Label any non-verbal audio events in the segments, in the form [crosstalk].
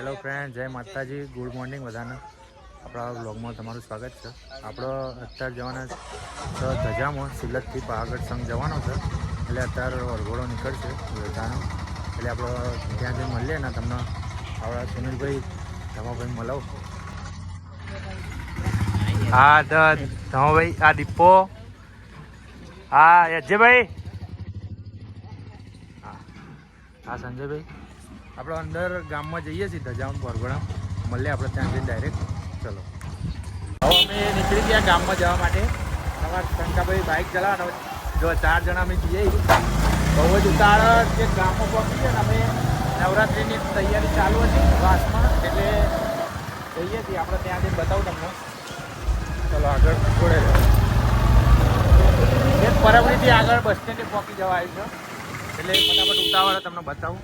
Hello friend જય માતાજી. Good morning બધાને. આપણા બ્લોગમાં તમારું સ્વાગત છે. આપણો અત્યારે જવાના છે ધજામાં, સિલતથી પાવાગઢ સંઘ જવાનો છે. એટલે અત્યારે વરઘોડો નીકળશે યોજાનો એટલે આપણો ત્યાં જઈને મળીએ ને તમને આપણા સુનિલભાઈ, ધમાભાઈ મળાવ. હા, તો ધમાભાઈ, આ દીપો. હા યજ્જભાઈ હા સંજયભાઈ. આપણે અંદર ગામમાં જઈએ છીએ ધજામ વરઘોડા મળીએ આપણે ત્યાં જઈને ડાયરેક્ટ ચલો. હવે અમે નીકળી ગયા ગામમાં જવા માટે. અમારા શંકાભાઈ બાઇક ચલાવવાનો જો ચાર જણા અમે જઈએ બહુ જ ઉતાર કે ગામમાં પહોંચી ને અમે નવરાત્રિની તૈયારી ચાલુ હતી, વાસમાં. એટલે જઈએ છીએ. આપણે ત્યાં જઈને બતાવું તમને. ચલો, આગળ જોડે પરબડીથી આગળ બસ સ્ટેન્ડે પહોંચી જવા આવ્યું છે. એટલે ફટાફટ ઉતાવળ તમને બતાવું.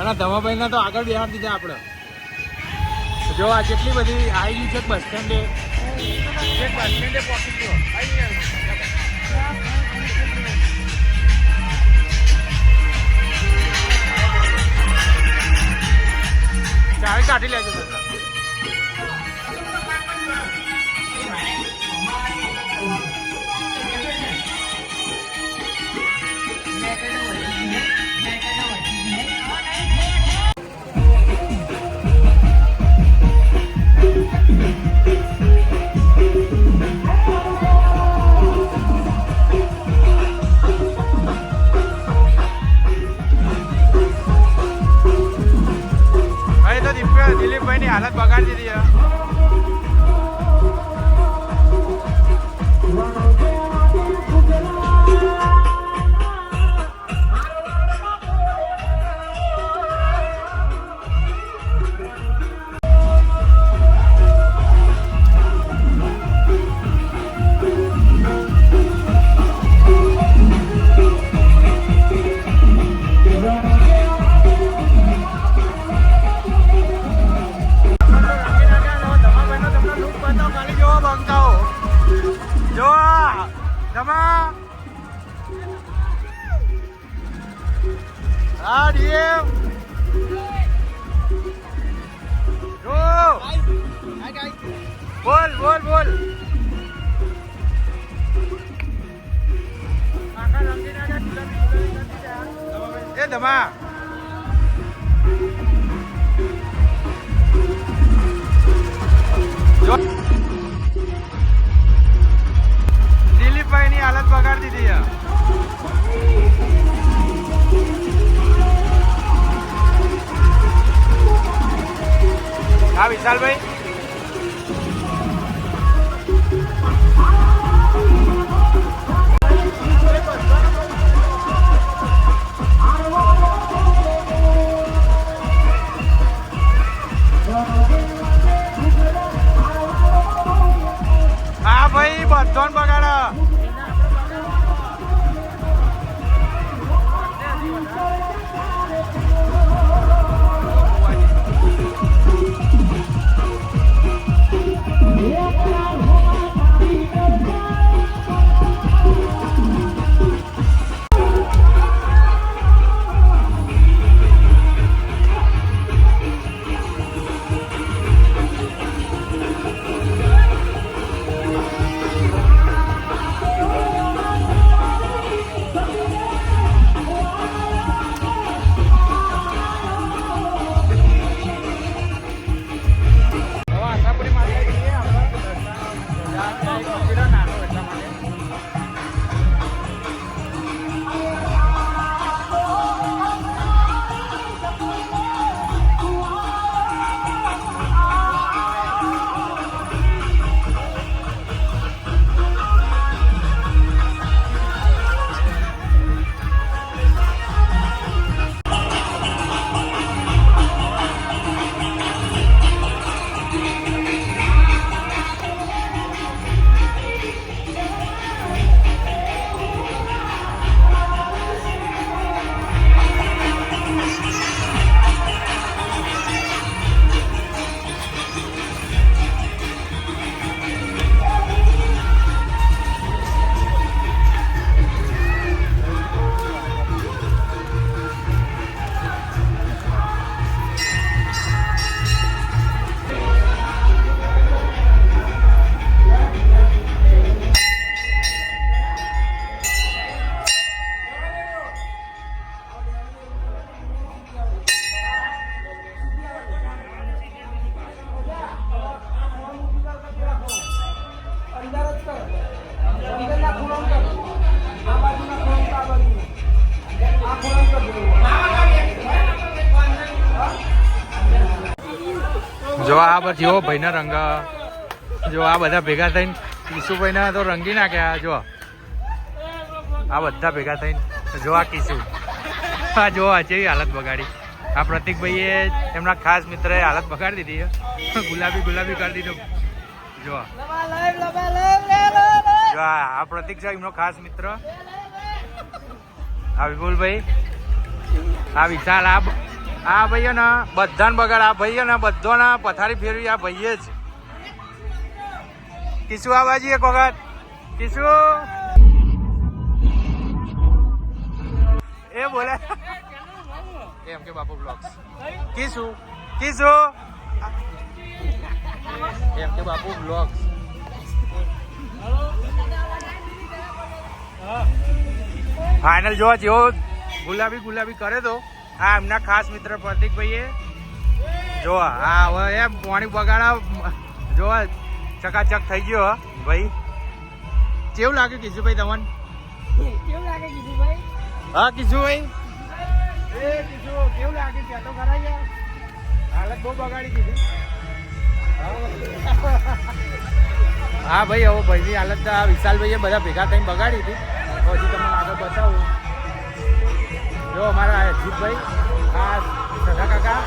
અને ધમાભાઈને તો આગળ બેહાર દીધા આપણે. જો આ કેટલી બધી આવી છે બસ સ્ટેન્ડે બસ સ્ટેન્ડે પહોંચી ગયો. આવી કાઢી લેજો. બોલ બોલ બોલ. એ ધમા જો. દિલીપભાઈની હાલત બગાડી દીધી હા વિશાલભાઈ? જેવો ભાઈના રંગ. જો આ બધા ભેગા થઈને કિશુભાઈને તો રંગી નાખ્યા જો આ બધા ભેગા થઈને. જો આ કિશુ. હા જો આ જેવી હાલત બગાડી. આ પ્રતિકભાઈએ એમના ખાસ મિત્રએ હાલત બગાડી દીધી ગુલાબી ગુલાબી કરી દીધો. જો જો આ આ પ્રતિક છે એમનો ખાસ મિત્ર. આ વિપુલભાઈ. આ વિશાલ, આ આ ભાઈઓ ને બધાને બગાડ, આ ભાઈઓ ને બધોને પથારી ફેરવી આ ભાઈએ જ. કિશુ આ બાજુ એક વખત કિશુ. એ બોલે. એમ કે બાપુ બ્લોગ્સ કિશુ. કિશુ. એમ કે બાપુ બ્લોક્સ. ફાઈનલ જોવા જેવો ગુલાબી ગુલાબી કરે તો. આ એમના ખાસ મિત્ર પ્રતિકભાઈએ. જો હા હવે એમ પાણી બગાડા જોવા ચકાચક થઈ ગયો હો, ભાઈ. કેવું લાગે કિશુભાઈ તમને? હા કિશુભાઈ? એ કિશુ કેવું લાગે? છે તો ખરા યાર. હાલત બહુ બગાડી દીધી. હા ભાઈ હવે ભાઈની હાલત આ વિશાલભાઈએ બધા ભેગા થઈને બગાડી હતી. હજી તમને આગળ બતાવું. જો મારા અજીતભાઈ આ સધા કાકા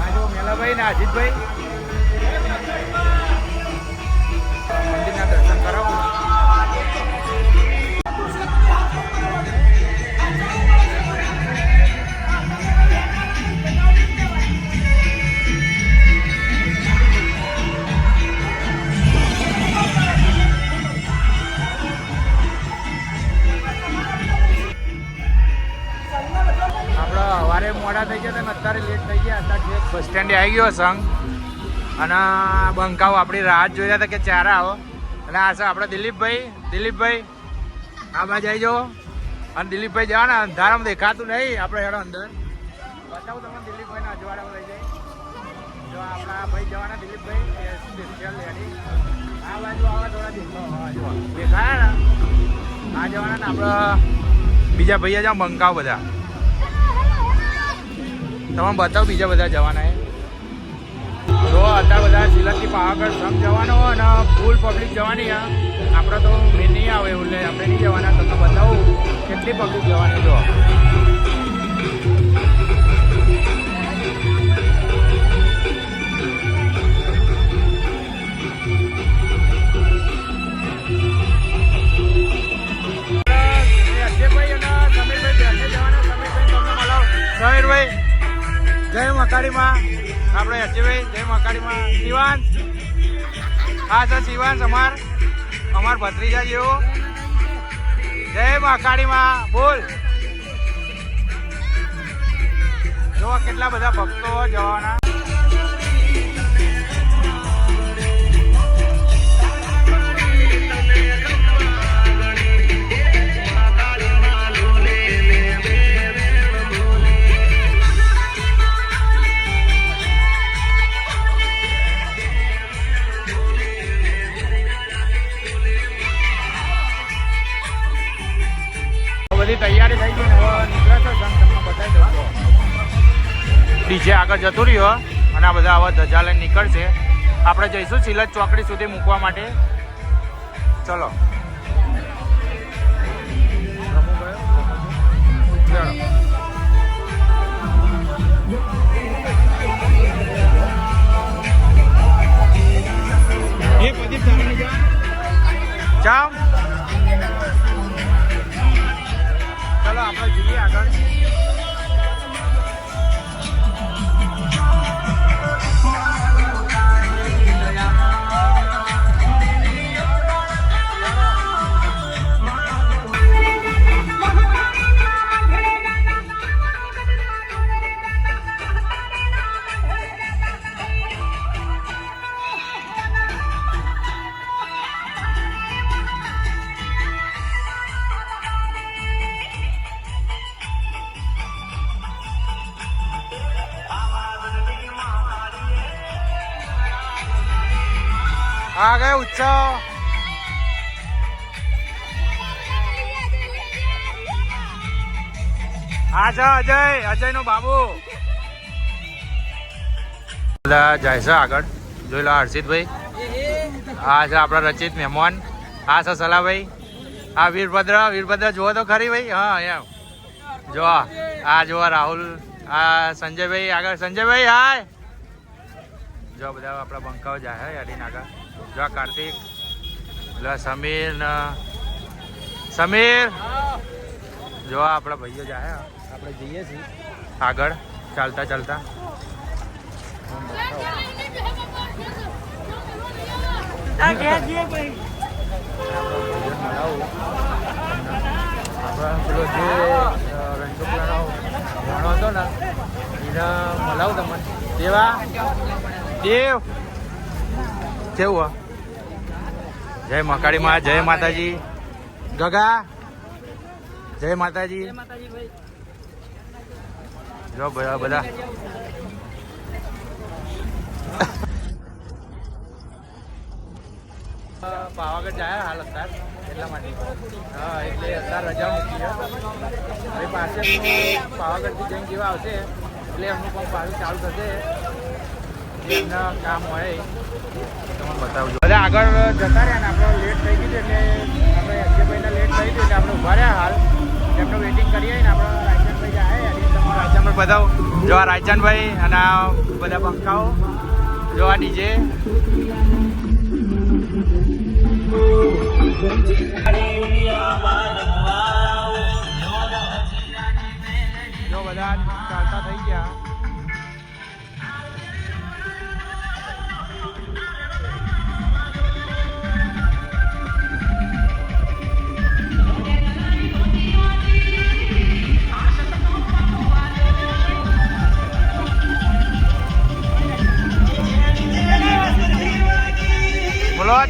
આ જો મેલાભાઈ ને અજીતભાઈ મંદિરના દર્શન કરાવું. આવી ગયો સંઘ. અને બંકાઓ આપણી રાહ જોઈ રહ્યા હતા કે ચારા આવો. અને આ છે આપણા દિલીપભાઈ. દિલીપભાઈ આ બાજુ આવી જાઓ. અને દિલીપભાઈ જવાના, અંધારામાં દેખાતું નહીં, આપણે હેડો અંદર. બતાવું તમને દિલીપભાઈને અજવાળામાં લઈ જાય જો આ જો જવાના આપણા બીજા ભાઈ જાઓ બંકાઓ બધા. તમે બતાવો બીજા બધા જવાના એ. તો અત્યારે બધા સિલકથી પાવાગઢ સંઘ જવાનો અને ફૂલ પબ્લિક જવાની આપણે તો મેં નહીં આવે એવું એટલે આપણે નહીં જવાના. તમને બતાવું, કેટલી પબ્લિક જવાની જો. આપણે અજયભાઈ જય મકાડીમાં શિવાન હા, સર શિવાન અમાર અમાર ભત્રીજા જેવો. જય મકાડીમાં બોલ. જો કેટલા બધા ભક્તો જવાના. બધા આવા ધજા લઈને નીકળશે. આપણે જઈશું સિલજ ચોકડી સુધી મૂકવા માટે. ચલો. ચાલો. જાઓ. ચલો આપણે જઈએ આગળ. આ છે અજય. અજય બાબુ. બધા જાય છે આગળ. જોઈ લો હર્ષિતભાઈ. આ છે આપણા રચિત મહેમાન. આ છે સલાભાઈ. આ વીરભદ્ર વીરભદ્ર, જુઓ તો ખરી ભાઈ. હા એમ જો આ જો રાહુલ. આ સંજયભાઈ, આગળ. સંજયભાઈ, હાય. જો બધા આપણા બંકાઓ જાય હે નાગા જો કાર્તિક. એટલે સમીર સમીર. જો આપણા ભાઈઓ જાય હે. આપણે જઈએ છીએ. આગળ ચાલતા ચાલતા. આપણા પેલો જે રણછોડરાનો ભણો હતો ને એને મલાવ તમને. દેવા? દેવ? કેવું જય મકાળી માં જય માતાજી. ગગા? જય માતાજી. જો બધા બધા. પાવાગઢ જાય હાલ અત્યાર એટલા માટે. હા એટલે અત્યારે રજા મૂકી છે. હવે પાસે પાવાગઢથી જઈને જેવા આવશે એટલે એમનું પણ પાછું ચાલુ થશે. એમના કામ હોય. તમને બતાવજો બધા આગળ જતા રહ્યા ને આપણે લેટ થઈ ગયું છે એટલે આપણે અજયભાઈને લેટ થઈ ગયું એટલે આપણે ઊભા રહ્યા હાલ. એમનું વેઇટિંગ કરીએ ને આપણે બતાવો જો આ રાયચંદભાઈ અને બધા પંખાઓ. જો આ ડીજે. જો બધા ચાલતા થઈ ગયા.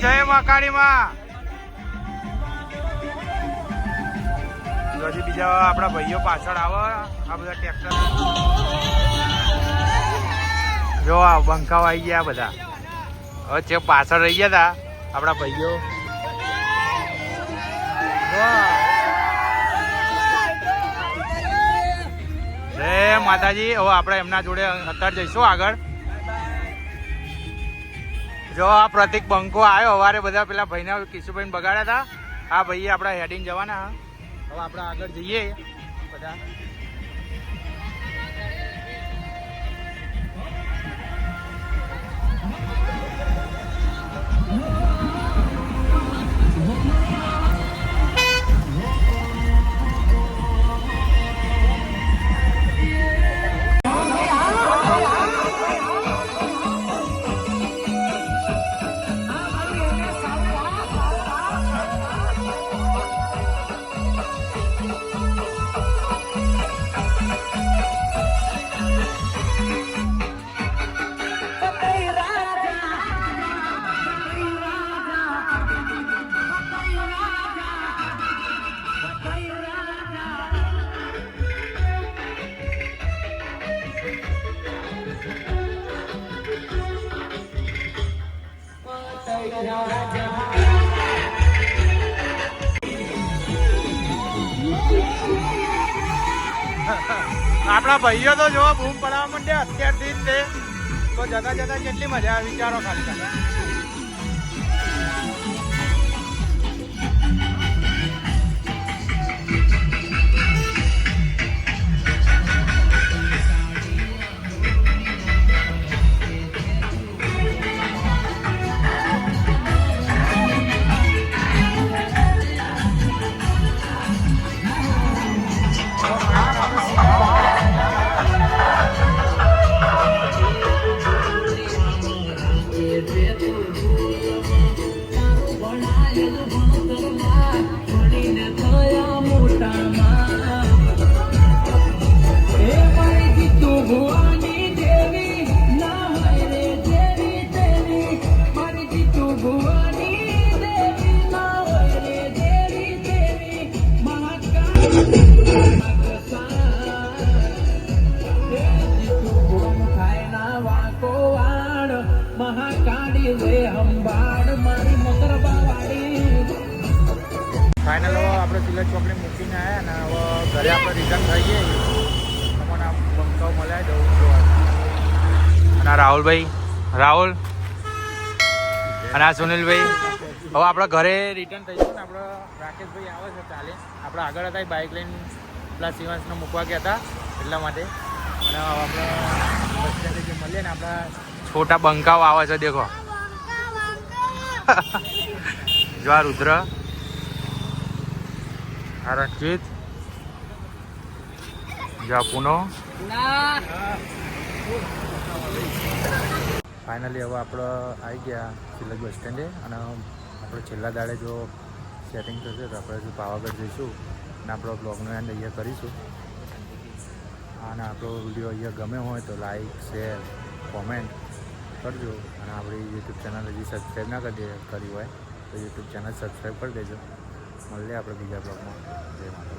બોલો માં કાળી માં. હજી બીજા આપણા ભાઈઓ પાછળ આવે, આ બધા ટ્રેક્ટર જો, આ બંકાઓ આવી ગયા બધા. હવે છે પાછળ રહી ગયા હતા આપણા ભાઈઓ. જો. જય માતાજી. હવે આપણે એમના જોડે અત્યારે જઈશું આગળ. જો આ પ્રતિક બંકો આવ્યો અવારે બધા પેલા ભાઈને કિશુભાઈને બગાડ્યા હતા. આ ભાઈએ આપણા હેડિંગ જવાના હવે આપણે આગળ જઈએ. બધા. આપણા ભાઈઓ તો જો બૂમ પડાવવા માંડ્યા. અત્યારથી જ તે. તો જતા જતા કેટલી મજા વિચારો ખાલી. આપણે તિલક ચોકડી મૂકીને આવ્યા ને હવે ઘરે આપણે રિટર્ન થઈ જઈએ તમને આમ બંકાવ મળ્યા જવું જોવા અને અને આ રાહુલભાઈ રાહુલ અને આ સુનિલભાઈ. હવે આપણે ઘરે રિટર્ન થઈ થઈશું ને આપણે રાકેશભાઈ આવે છે ચાલે. આપણે આગળ હતા બાઇક લઈને પેલા સિવાંશને મૂકવા ગયા હતા એટલા માટે. અને હવે આપણે બસ જે મળીએ ને આપણા છોટા બંકાઓ આવે છે [laughs] દેખો જો આ રુદ્ર આ જા પૂનો. ફાઇનલી હવે આપણે આવી ગયા છેલ્લા બસ સ્ટેન્ડે અને આપણે છેલ્લા દાડે જો સેટિંગ થશે તો આપણે જો પાવાગઢ જઈશું અને આપણો બ્લોગનો એન્ડ અહીંયા કરીશું. અને આપણો વીડિયો અહીંયા ગમે હોય તો લાઈક શેર કોમેન્ટ કરજો. અને આપણી યુટ્યુબ ચેનલ હજી સબસ્ક્રાઈબ ના કરી કરી હોય તો યુટ્યુબ ચેનલ સબસ્ક્રાઈબ કરી દેજો. મળીએ આપણે બીજા બ્લોગમાં. જય માતા